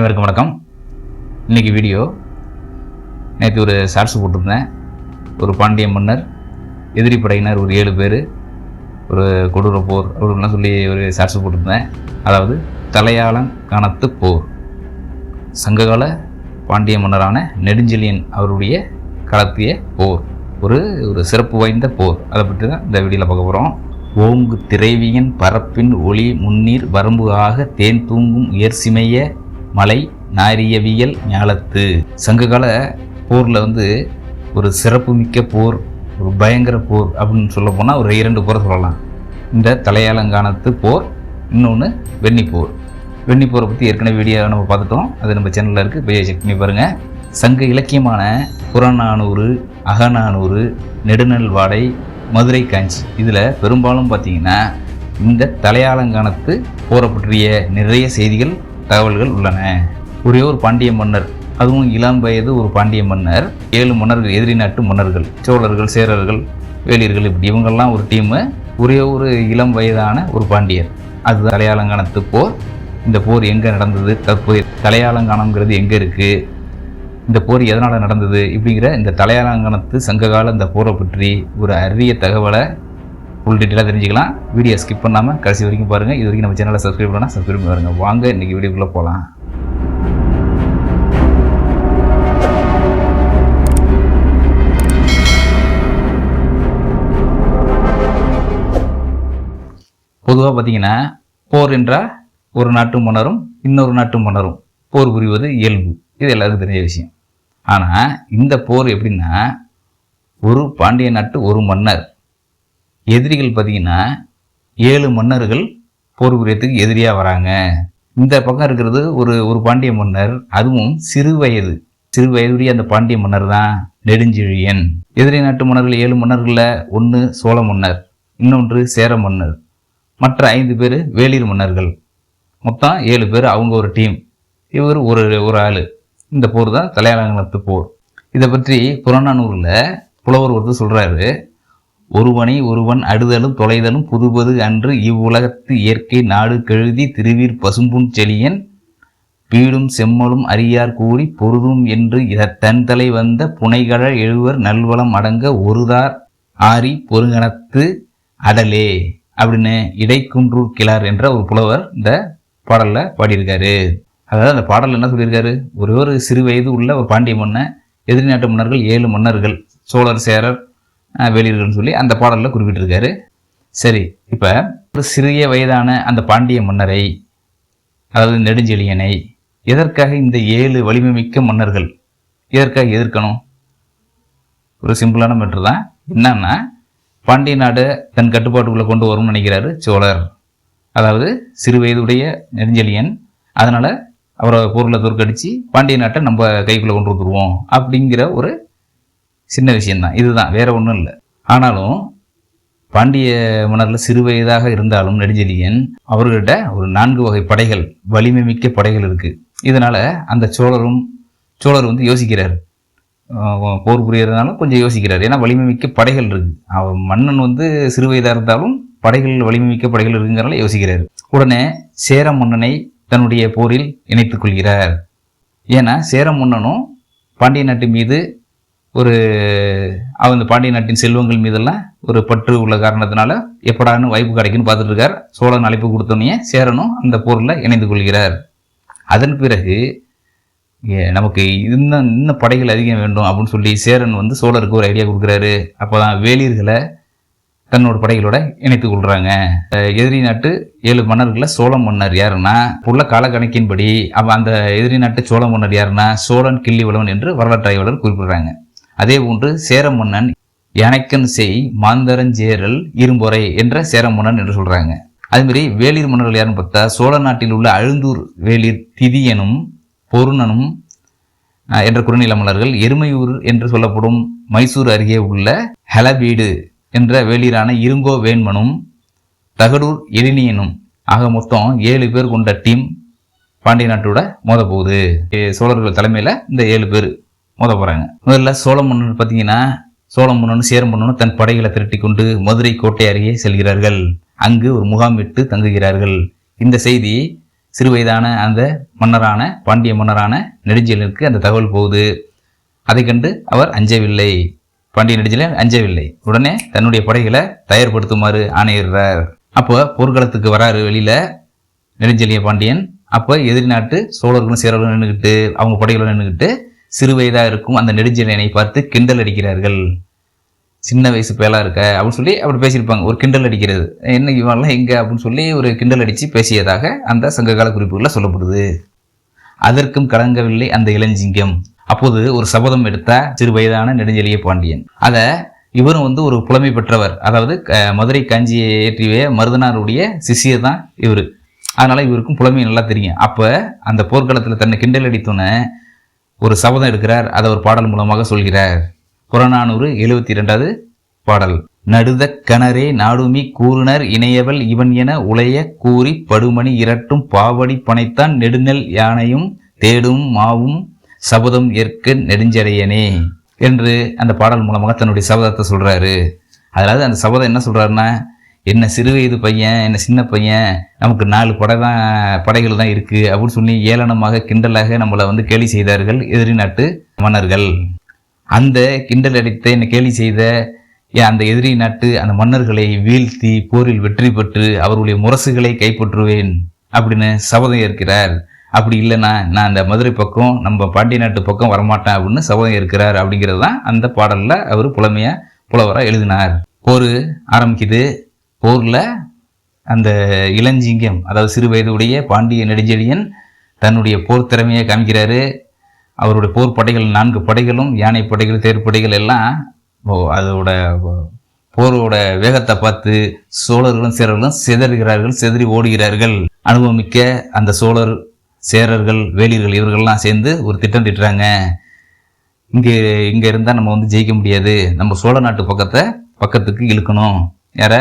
அனைவருக்கும் வணக்கம். இன்னைக்கு வீடியோ நேற்று ஒரு ஷார்ட்ஸ் போட்டிருந்தேன். ஒரு பாண்டிய மன்னர் எதிரி படையினர் ஒரு ஏழு பேர் ஒரு கொடூர போர் அப்படின்லாம் சொல்லி ஒரு ஷார்ட்ஸ் போட்டிருந்தேன். அதாவது தலையாளம் காணத்து போர். சங்ககால பாண்டிய மன்னரான நெடுஞ்செழியன் அவருடைய கலத்திய போர். ஒரு ஒரு சிறப்பு வாய்ந்த போர். அதை பற்றி தான் இந்த வீடியோவில் பார்க்க போகிறோம் ஓங்கு திரைவியன் பரப்பின் ஒளி முன்னீர் வரம்பு ஆக தேன் தூங்கும் உயர்சிமைய மலை நாரியவியல் ஞாலத்து. சங்ககால போரில் வந்து ஒரு சிறப்புமிக்க போர் ஒரு பயங்கர போர் அப்படின்னு சொல்ல போனால் ஒரு இரண்டு போரை சொல்லலாம். இந்த தலையாலங்கானத்து போர் இன்னொன்று வெண்ணி போர். வெண்ணி போரை பற்றி ஏற்கனவே வீடியோ நம்ம பார்த்துட்டோம். அது நம்ம சேனலில் இருக்குது போய் செக் பண்ணி பாருங்கள் சங்க இலக்கியமான புறநானூறு அகநானூறு நெடுநல்வாடை மதுரை காஞ்சி. இதில் பெரும்பாலும் பார்த்தீங்கன்னா இந்த தலையாலங்கானத்து போரை பற்றிய நிறைய செய்திகள் தகவல்கள் உள்ளன. ஒரே ஒரு பாண்டிய மன்னர் அதுவும் இளம் வயது ஒரு பாண்டிய மன்னர் ஏழு மன்னர்கள் எதிரி நாட்டு மன்னர்கள் சோழர்கள் சேரர்கள் வேலியர்கள் இப்படி. இவங்கெல்லாம் ஒரு டீமு ஒரே ஒரு இளம் வயதான ஒரு பாண்டியர். அது தலையாலங்கானத்து போர். இந்த போர் எங்கே நடந்தது? தற்போது தலையாலங்கானம்ங்கிறது எங்கே இருக்குது இந்த போர் எதனால் நடந்தது? இப்படிங்கிற இந்த தலையாலங்கானத்து சங்ககால இந்த போரை பற்றி ஒரு அரிய தகவலை ஃபுல் டீட்டெயிலாக தெரிஞ்சுக்கலாம். வீடியோ ஸ்கிப் பண்ணாமல் கடைசி வரைக்கும் பாருங்கள் இது வரைக்கும் நம்ம சேனலை சப்ஸ்கிரைப் பண்ணால் சப்ஸ்கிரைப் பண்ணி பாருங்கள் வாங்க இன்றைக்கி வீடியோக்குள்ளே போகலாம் பொதுவாக பார்த்தீங்கன்னா போர் என்றால் ஒரு நாட்டு மன்னரும் இன்னொரு நாட்டு மன்னரும் போர் புரிவது இயல்பு. இது எல்லாருக்கும் தெரிஞ்ச விஷயம். ஆனால் இந்த போர் எப்படின்னா ஒரு பாண்டிய நாட்டு ஒரு மன்னர் எதிரிகள் பார்த்தீங்கன்னா ஏழு மன்னர்கள் போர் புரியத்துக்கு எதிரியாக வராங்க. இந்த பக்கம் இருக்கிறது ஒரு ஒரு பாண்டிய மன்னர் அதுவும் சிறு வயது. சிறு வயதுடைய அந்த பாண்டிய மன்னர் தான் நெடுஞ்செழியன். எதிரி நாட்டு மன்னர்கள் ஏழு மன்னர்களில் ஒன்று சோழ மன்னர் இன்னொன்று சேர மன்னர். மற்ற ஐந்து பேர் வேளிர் மன்னர்கள். மொத்தம் ஏழு பேர் அவங்க ஒரு டீம் இவர் ஒரு ஒரு ஆள். இந்த போர் தான் தலையாளங்கத்து போர். இதை பற்றி புறநானூரில் புலவர் ஒருத்தர் சொல்கிறாரு ஒருவனை ஒருவன் அடுதலும் தொலைதலும் புதுபது அன்று இவ்வுலகத்து இயற்கை நாடு கெழுதி திருவீர் பசும்புன் செழியன் பீடும் செம்மலும் அறியார் கூடி பொருதும் என்று தன் தலை வந்த புனைகழ எழுவர் நல்வளம் அடங்க ஒருதார் ஆரி பொருங்கணத்து அடலே அப்படின்னு இடைக்குன்றூர் கிளார் என்ற ஒரு புலவர் இந்த பாடலில் பாடியிருக்காரு. அதாவது அந்த பாடல் என்ன சொல்லியிருக்காரு? ஒரே ஒரு சிறு வயது உள்ள ஒரு பாண்டிய மன்னன் எதிரி நாட்டு மன்னர்கள் ஏழு மன்னர்கள் சோழர் சேரர் அஹ், சொல்லி அந்த பாடலில் குறிப்பிட்டிருக்காரு. சரி இப்போ ஒரு சிறிய வயதான அந்த பாண்டிய மன்னரை அதாவது நெடுஞ்செழியனை எதற்காக இந்த ஏழு வலிமை மிக்க மன்னர்கள் எதற்காக எதிர்க்கணும்? ஒரு சிம்பிளான மேட்ரு தான். என்னன்னா பாண்டிய நாடு தன் கட்டுப்பாட்டுக்குள்ளே கொண்டு வரும்னு நினைக்கிறாரு சோழர். அதாவது சிறு வயதுடைய நெடுஞ்செழியன் அதனால் அவரை போரில் தோற்கடிச்சு பாண்டிய நாட்டை நம்ம கைக்குள்ளே கொண்டு வந்துருவோம் அப்படிங்கிற ஒரு சின்ன விஷயம்தான். இதுதான். வேற ஒன்றும் இல்லை. ஆனாலும் பாண்டிய மன்னரில் சிறு வயதாக இருந்தாலும் நெடுஞ்செழியன் அவர்கிட்ட ஒரு நான்கு வகை படைகள் வலிமை மிக்க படைகள் இருக்குது இதனால் அந்த சோழரும் சோழர் வந்து யோசிக்கிறார். போர் புரியறதுனால கொஞ்சம் யோசிக்கிறார். ஏன்னா வலிமை மிக்க படைகள் இருக்கு. அவன் மன்னன் வந்து சிறு வயதாக இருந்தாலும் படைகள் வலிமை மிக்க படைகள் இருக்குங்கிறனால யோசிக்கிறார். உடனே சேர மன்னனை தன்னுடைய போரில் இணைத்துக் கொள்கிறார். ஏன்னா சேர மன்னனும் பாண்டிய நாட்டு மீது ஒரு அந்த பாண்டிய நாட்டின் செல்வங்கள் மீதெல்லாம் ஒரு பற்று உள்ள காரணத்தினால எப்படான்னு வாய்ப்பு கிடைக்குன்னு பார்த்துட்டு இருக்கார் சோழன் அழைப்பு கொடுத்தோன்னே சேரனும் அந்த போரில் இணைந்து கொள்கிறார். அதன் பிறகு நமக்கு இன்னும் இன்னும் படைகள் அதிகம் வேண்டும் அப்படின்னு சொல்லி சேரன் வந்து சோழருக்கு ஒரு ஐடியா கொடுக்குறாரு. அப்போ தான் வேலியர்களை தன்னோட படைகளோட இணைத்து கொள்கிறாங்க எதிரி நாட்டு ஏழு மன்னர்களை சோழ மன்னர் யாருன்னா உள்ள காலக்கணக்கின்படி அப்போ அந்த எதிரி நாட்டு சோழ மன்னர் யாருன்னா சோழன் கிள்ளிவளவன் என்று வரலாற்று ஆய்வாளர் குறிப்பிடுறாங்க. அதே போன்று சேர மன்னன் யானைக்கன் செய் மாந்தரஞ்சேரல் இரும்பொறை என்ற சேர மன்னன் என்று சொல்கிறாங்க அதுமாரி மாதிரி வேளிர் மன்னர்கள் யாருன்னு பார்த்தா சோழ நாட்டில் உள்ள அழுந்தூர் வேளிர் திதியனும் பொருணனும் என்ற குறுநில மன்னர்கள் எருமையூர் என்று சொல்லப்படும் மைசூர் அருகே உள்ள ஹலபீடு என்ற வேளிரான இருங்கோ வேண்மனும் தகடூர் எழினியனும் ஆக மொத்தம் ஏழு பேர் கொண்ட டீம் பாண்டிய நாட்டோட மோத போகுது சோழர்கள் தலைமையில் இந்த ஏழு பேர் மோத போகிறாங்க முதல்ல சோழ மன்னன் பார்த்தீங்கன்னா சோழ மன்னனும் சேர மன்னனும் தன் படைகளை திரட்டி கொண்டு மதுரை கோட்டை அருகே செல்கிறார்கள். அங்கு ஒரு முகாமிட்டு தங்குகிறார்கள். இந்த செய்தி சிறுவயதான அந்த மன்னரான பாண்டிய மன்னரான நெடுஞ்செழியனுக்கு அந்த தகவல் போகுது. அதை கண்டு அவர் அஞ்சவில்லை. பாண்டிய நெடுஞ்செழியன் அஞ்சவில்லை. உடனே தன்னுடைய படைகளை தயார்படுத்துமாறு ஆணையிடுறார். அப்போ போர்க்களத்துக்கு வராரு வெளியில நெடுஞ்செழிய பாண்டியன். அப்போ எதிரி நாட்டு சோழர்களும் சேரர்களும் நின்றுக்கிட்டு அவங்க படைகளும் நின்றுக்கிட்டு சிறுவயதாக இருக்கும் அந்த நெடுஞ்செழியனை பார்த்து கிண்டல் அடிக்கிறார்கள். சின்ன வயசு பேலாக இருக்க அப்படின்னு சொல்லி அப்படி பேசியிருப்பாங்க. ஒரு கிண்டல் அடிக்கிறது. என்ன இவெல்லாம் எங்கே? அப்படின்னு சொல்லி ஒரு கிண்டல் அடித்து பேசியதாக அந்த சங்ககால குறிப்புகளில் சொல்லப்படுது. அதற்கும் கலங்கவில்லை அந்த இளஞ்சிங்கம். அப்போது ஒரு சபதம் எடுத்த சிறு வயதான நெடுஞ்செழிய பாண்டியன். அதை இவரும் வந்து ஒரு புலமை பெற்றவர். அதாவது க- மதுரை காஞ்சியை ஏற்றிய மருதனாருடைய சிஷியர் தான் இவர். அதனால் இவருக்கும் புலமை நல்லா தெரியும். அப்போ அந்த போர்க்களத்தில் தன்னை கிண்டல் அடித்தோன்னே ஒரு சபதம் எடுக்கிறார் அதை ஒரு பாடல் மூலமாக சொல்கிறார். புறநானூறு எழுபத்தி இரண்டாவது பாடல். நடுத கணரே நாடுமி கூறுனர் இணையவள் இவன் என உலைய கூறி படுமணி இரட்டும் பாவடி பனைத்தான் நெடுநெல் யானையும் தேடும் மாவும் சபதம் ஏற்க நெடுஞ்சடையனே என்று அந்த பாடல் மூலமாக தன்னுடைய சபதத்தை சொல்றாரு. அதாவது அந்த சபதம் என்ன சொல்றாருன்னா என்ன சிறு வயது பையன் என்ன சின்ன பையன் நமக்கு நாலு படை தான் படைகள் தான் இருக்குது அப்படின்னு சொல்லி ஏளனமாக கிண்டலாக நம்மளை வந்து கேலி செய்தார்கள் எதிரி நாட்டு மன்னர்கள். அந்த கிண்டல் அடித்த என்னை கேலி செய்த ஏன் அந்த எதிரி நாட்டு அந்த மன்னர்களை வீழ்த்தி போரில் வெற்றி பெற்று அவருடைய முரசுகளை கைப்பற்றுவேன் அப்படின்னு சபதம் ஏற்கிறார். அப்படி இல்லைன்னா நான் அந்த மதுரை பக்கம் நம்ம பாண்டிய நாட்டு பக்கம் வரமாட்டேன் அப்படின்னு சபதம் ஏற்கிறார் அப்படிங்கிறது தான் அந்த பாடலில் அவர் புலமையாக புலவராக எழுதினார். போர் ஆரம்பிக்குது. போரில் அந்த இளஞ்சிங்கம் அதாவது சிறு வயதுடைய பாண்டிய நெடுஞ்செழியன் தன்னுடைய போர் திறமையை காமிக்கிறாரு. அவருடைய போர் படைகள் நான்கு படைகளும் யானை படைகள் தேர்ப்படைகள் எல்லாம் அதோட போரோட வேகத்தை பார்த்து சோழர்களும் சேரர்களும் சிதறுகிறார்கள் சிதறி ஓடுகிறார்கள். அனுபவமிக்க அந்த சோழர் சேரர்கள் வேலியர்கள் இவர்கள்லாம் சேர்ந்து ஒரு திட்டம் திட்டுறாங்க. இங்கே இங்கே இருந்தால் நம்ம வந்து ஜெயிக்க முடியாது. நம்ம சோழ நாட்டு பக்கத்தை பக்கத்துக்கு இழுக்கணும். யார?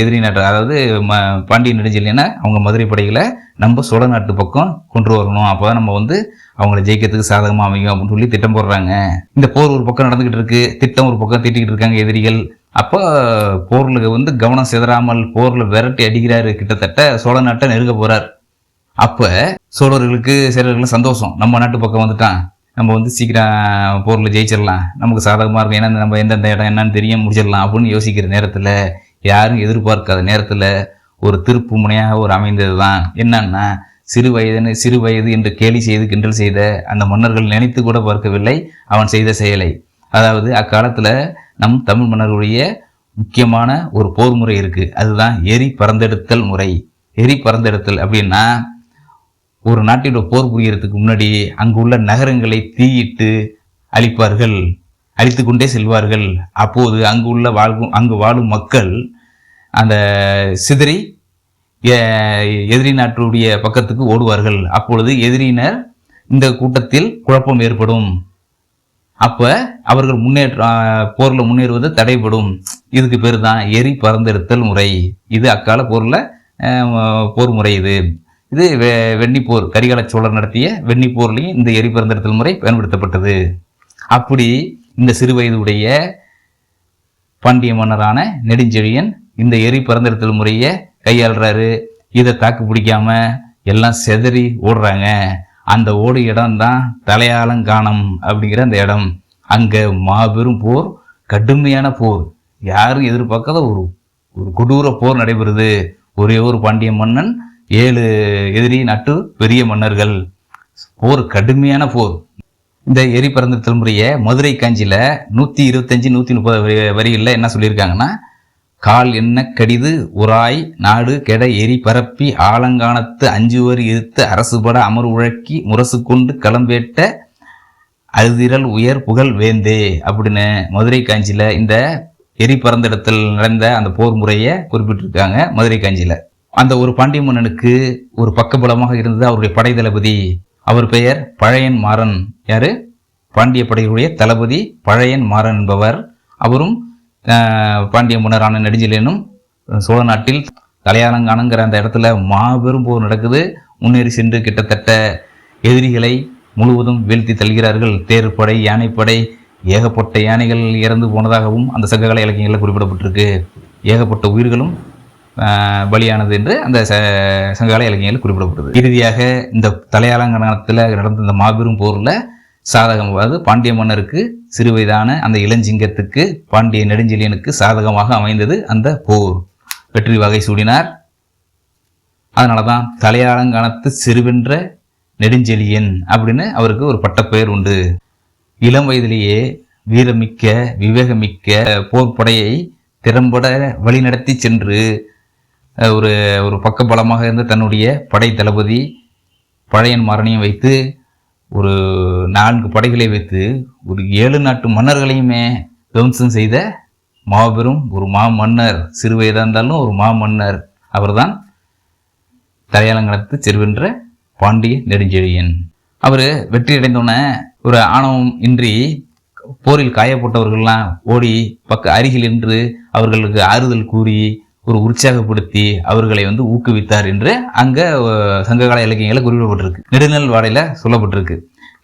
எதிரி நாட்டு அதாவது ம பாண்டிய நெடுஞ்செழியனை அவங்க மதுரை படைகளை நம்ம சோழ நாட்டு பக்கம் கொண்டு வரணும். அப்போ நம்ம வந்து அவங்கள ஜெயிக்கிறதுக்கு சாதகமாக அமையும் அப்படின்னு சொல்லி திட்டம் போடுறாங்க. இந்த போர் ஒரு பக்கம் நடந்துகிட்டு இருக்கு திட்டம் ஒரு பக்கம் திட்டிக்கிட்டு இருக்காங்க எதிரிகள். அப்போ போரில் வந்து கவனம் சிதறாமல் போரில் விரட்டி அடிக்கிறாரு கிட்டத்தட்ட சோழ நாட்டை நெருங்க போறார். அப்போ சோழர்களுக்கு சேரர்களுக்கு சந்தோஷம். நம்ம நாட்டு பக்கம் வந்துட்டான். நம்ம வந்து சீக்கிரம் போரில் ஜெயிச்சிடலாம். நமக்கு சாதகமாக இருக்கும். ஏன்னா நம்ம எந்தெந்த இடம் என்னன்னு தெரியும் முடிச்சிடலாம் அப்படின்னு யோசிக்கிற நேரத்தில் யாரும் எதிர்பார்க்காத நேரத்தில் ஒரு திருப்பு முனையாக ஒரு அமைந்தது தான் என்னன்னா சிறு வயதுன்னு சிறு வயது என்று கேலி செய்து கிண்டல் செய்த அந்த மன்னர்கள் நினைத்து கூட பார்க்கவில்லை அவன் செய்த செயலை. அதாவது அக்காலத்தில் நம் தமிழ் மன்னர்களுடைய முக்கியமான ஒரு போர் முறை இருக்குது அதுதான் எரி பறந்தெடுத்தல் முறை. எரி பறந்தெடுத்தல் அப்படின்னா ஒரு நாட்டிலோட போர் புரியறதுக்கு முன்னாடி அங்குள்ள நகரங்களை தீயிட்டு அழிப்பார்கள். அழித்துக்கொண்டே செல்வார்கள். அப்போது அங்கு உள்ள வாழ்வும் அங்கு வாழும் மக்கள் அந்த சிதறி எதிரி நாட்டுடைய பக்கத்துக்கு ஓடுவார்கள். அப்பொழுது எதிரினர் இந்த கூட்டத்தில் குழப்பம் ஏற்படும். அப்ப அவர்கள் முன்னேற்ற போர்ல முன்னேறுவது தடைபடும். இதுக்கு பேர் தான் எரி பறந்தெடுத்தல் முறை. இது அக்கால போர்ல போர் முறை இது. இது வெ- வெண்ணிப்போர் கரிகால சோழர் நடத்திய வெண்ணிப்போர்லையும் இந்த எரி பறந்தெடுத்தல் முறை பயன்படுத்தப்பட்டது. அப்படி இந்த சிறு வயதுடைய பாண்டிய மன்னரான நெடுஞ்செழியன் இந்த எரி பறந்தெடுத்தல் முறையை கையாளுறாரு. இதை தாக்கு பிடிக்காம எல்லாம் செதறி ஓடுறாங்க. அந்த ஓடு இடம் தான் தலையாலங்கானம் அப்படிங்கிற அந்த இடம். அங்கே மாபெரும் போர் கடுமையான போர். யாரும் எதிர்பார்க்காத ஒரு ஒரு கொடூர போர் நடைபெறுது. ஒரே ஒரு பாண்டிய மன்னன் ஏழு எதிரி நாட்டு பெரிய மன்னர்கள். போர் கடுமையான போர். இந்த எரி பறந்தெடுத்தல் முறையை மதுரை காஞ்சியில் நூற்றி இருபத்தஞ்சி நூற்றி முப்பது வரி- வரிகளில் என்ன சொல்லியிருக்காங்கன்னா கால் என்ன கடிது உராய் நாடு கெட எரி பரப்பி ஆலங்கானத்து அஞ்சுவர் இருத்து அரசுபட அமர் உழக்கி முரசு கொண்டு களம்பேட்ட அழுதிரல் உயர் புகழ் வேந்தே அப்படின்னு மதுரை காஞ்சியில் இந்த எரி இடத்தில் நடந்த அந்த போர் முறையை குறிப்பிட்டிருக்காங்க மதுரை காஞ்சியில். அந்த ஒரு பாண்டிய மன்னனுக்கு ஒரு பக்கபலமாக இருந்தது அவருடைய படை தளபதி அவர் பெயர் பழையன் மாறன். யாரு? பாண்டிய படைகளுடைய தளபதி பழையன் மாறன் என்பவர். அவரும் பாண்டிய முன்னரான நெடுஞ்செழியனும் சோழ நாட்டில் தலையாரங்கானங்கிற அந்த இடத்துல மாபெரும் போர் நடக்குது. முன்னேறி சென்று கிட்டத்தட்ட எதிரிகளை முழுவதும் வீழ்த்தி தள்ளுகிறார்கள். தேர்ப்படை யானைப்படை ஏகப்பட்ட யானைகள் இறந்து போனதாகவும் அந்த சங்ககால இலக்கியங்களில் குறிப்பிடப்பட்டிருக்கு. ஏகப்பட்ட உயிர்களும் பலியானது என்று அந்த ச சங்ககால இலக்கியங்கள் குறிப்பிடப்படுது இறுதியாக இந்த தலையாலங்கணத்தில் நடந்த இந்த மாபெரும் போரில் சாதகம் அதாவது பாண்டிய மன்னருக்கு சிறு வயதான அந்த இளஞ்சிங்கத்துக்கு பாண்டிய நெடுஞ்செழியனுக்கு சாதகமாக அமைந்தது அந்த போர். வெற்றி வகை சூடினார். அதனால தான் தலையாலங்கானத்து சிறுவென்ற நெடுஞ்செழியன் அப்படின்னு அவருக்கு ஒரு பட்டப்பெயர் உண்டு. இளம் வயதிலேயே வீரமிக்க விவேகமிக்க போர்ப்படையை திறம்பட வழிநடத்தி சென்று ஒரு ஒரு பக்க பலமாக இருந்த தன்னுடைய படை தளபதி பழையன் மரணியும் வைத்து ஒரு நான்கு படைகளை வைத்து ஒரு ஏழு நாட்டு மன்னர்களையுமே துவம்சம் செய்த மாபெரும் ஒரு மாமன்னர் சிறு வயதாக இருந்தாலும் ஒரு மாமன்னர் அவர்தான் தலையாலங்கலத்து செருவென்ற பாண்டிய நெடுஞ்செழியன். அவர் வெற்றி அடைந்தோடனே ஒரு ஆணவம் இன்றி போரில் காயப்பட்டவர்கள்லாம் ஓடி பக்க அருகில் நின்று அவர்களுக்கு ஆறுதல் கூறி ஒரு உற்சாகப்படுத்தி அவர்களை வந்து ஊக்குவித்தார் என்று அங்க சங்ககால இலக்கியங்களில் குறிப்பிடப்பட்டிருக்கு. நெடுநல் வாடையில சொல்லப்பட்டிருக்கு.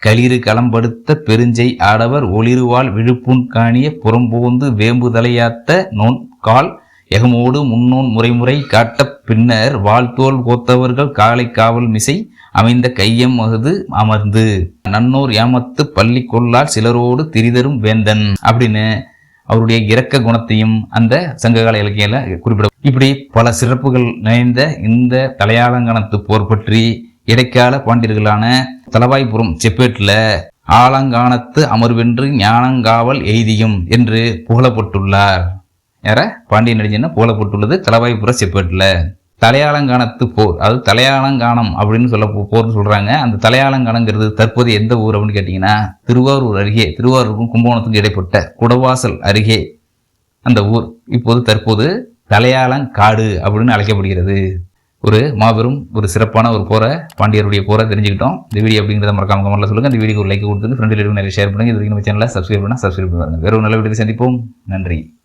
களிறு களம்படுத்த பெருஞ்செய் ஆடவர் ஒளிருவாள் விழுப்புண் காணிய புறம்போந்து வேம்பு தலையாத்த நோன் கால் எகமோடு முன்னோன் முறைமுறை காட்ட பின்னர் வாழ்த்தோல் கோத்தவர்கள் காலை காவல் மிசை அமைந்த கையம் அகுது அமர்ந்து. நன்னோர் ஏமத்து பள்ளி கொள்ளார் சிலரோடு திரிதரும் வேந்தன் அப்படின்னு அவருடைய இரக்க குணத்தையும் அந்த சங்ககால இலக்கியில குறிப்பிட இப்படி பல சிறப்புகள் நிறைந்த இந்த தலையாலங்கானத்து போர் பற்றி இடைக்கால பாண்டியர்களான தலவாய்புரம் செப்பேட்டில் ஆலங்கானத்து அமர்வென்று ஞானங்காவல் எய்தியும் என்று புகழப்பட்டுள்ளார். யார? பாண்டிய நடிகன புகழப்பட்டுள்ளது? தலவாய்புர செப்பேட்டில். தலையாலங்கானத்து போர். அதாவது தலையாலங்கானம் அப்படின்னு சொல்ல போ- போர்னு சொல்கிறாங்க அந்த தலையாலங்கானங்கிறது தற்போது எந்த ஊர் அப்படின்னு கேட்டிங்கன்னா திருவாரூர் அருகே திருவாரூருக்கும் கும்பகோணத்துக்கும் இடைப்பட்ட குடவாசல் அருகே அந்த ஊர். இப்போது தற்போது தலையாலங்காடு அப்படின்னு அழைக்கப்படுகிறது. ஒரு மாபெரும் ஒரு சிறப்பான ஒரு போரை பாண்டியருடைய போரை தெரிஞ்சுக்கிட்டோம். இந்த வீடியோ அப்படிங்கிறத மறக்காம கமெண்ட்ல சொல்லுங்கள் இந்த வீடியோக்கு ஒரு லைக் கொடுத்துட்டு ஃப்ரெண்டு நிறைய ஷேர் பண்ணுங்க. இது வரைக்கும் நம்ம சேனலில் சப்ஸ்கிரைப் பண்ணால் சப்ஸ்கிரைப் பண்ணுவாங்க வேறு ஒரு நல்ல வீடியோ சந்திப்போம். நன்றி.